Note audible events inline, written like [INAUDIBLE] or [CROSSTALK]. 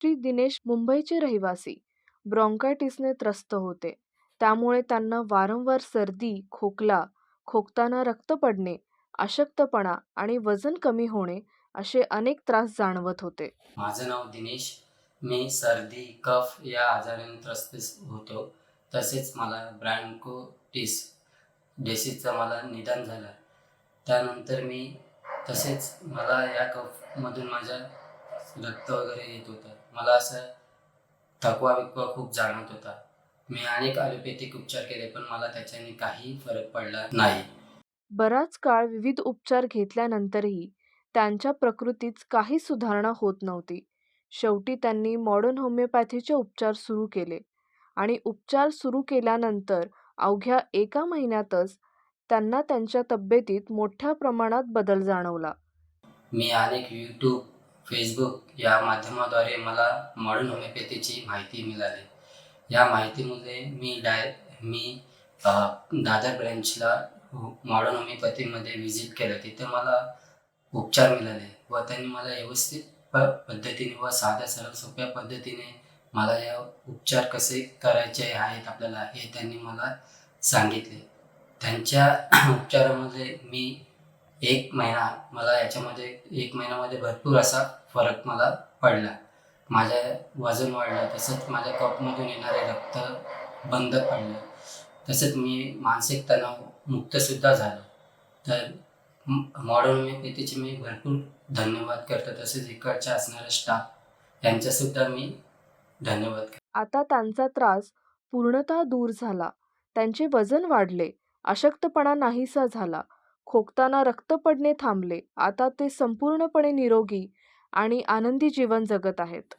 श्री दिनेश मुंबईचे रहिवासी. ब्रॉन्कायटिसने त्रस्त होते. त्यामुळे त्यांना वारंवार सर्दी खोकला खोकताना रक्त पडणे अशक्तपणा आणि वजन कमी होणे असे अनेक त्रास जाणवत होते. माझं नाव दिनेश. मी सर्दी कफ या आजाराने त्रस्त होतो. तसेच मला ब्रँकोटिस डेसिसचं मला निदान झालं. त्यानंतर मी तसेच मला या कफमधून माझ्या रक्त वगैरे येत होतं. मला असं थकवा बिकवा खूप जाणवत होता. मी अनेक ॲलोपॅथिक उपचार केले पण मला त्याच्याने काही फरक पडला नाही. बराच काळ विविध उपचार घेतल्यानंतरही त्यांच्या प्रकृतीत काही सुधारणा होत नव्हती. शेवटी त्यांनी मॉडर्न होमिओपॅथीचे उपचार सुरू केले आणि उपचार सुरू केल्यानंतर अवघ्या एका महिन्यातच त्यांना त्यांच्या तब्येतीत मोठ्या प्रमाणात बदल जाणवला. मी अनेक यूट्यूब फेसबुक या माध्यमाद्वारे मला मॉडर्न होमिओपॅथीची माहिती मिळाली. या माहितीमुळे मी डाय मी दादर ब्रँचला मॉडर्न होमिओपॅथीमध्ये व्हिजिट केलं. तिथे मला उपचार मिळाले व त्यांनी मला व्यवस्थित पद्धतीने व साध्या सरळ सोप्या पद्धतीने मला या उपचार कसे करायचे आहेत आपल्याला हे त्यांनी मला सांगितले. त्यांच्या [CLEARS THROAT] उपचारामध्ये मी एक महिना मला याच्यामध्ये एक महिन्यामध्ये भरपूर असा फरक मला पडला. माझ्या वजन वाढलं तसंच माझ्या कपमधून येणारे रक्त बंद पडलं. तसंच मी मानसिक तणाव मुक्तसुद्धा झालो. तर मॉडर्न होमिओपॅथीचे मी भरपूर धन्यवाद करतो. तसेच इकडच्या असणाऱ्या स्टाफ यांच्यासुद्धा मी धन्यवाद करतो. आता त्यांचा त्रास पूर्णतः दूर झाला. त्यांचे वजन वाढले. अशक्तपणा नाहीसा झाला. खोकताना रक्त पडणे थांबले. आता ते संपूर्णपणे निरोगी आणि आनंदी जीवन जगत आहेत.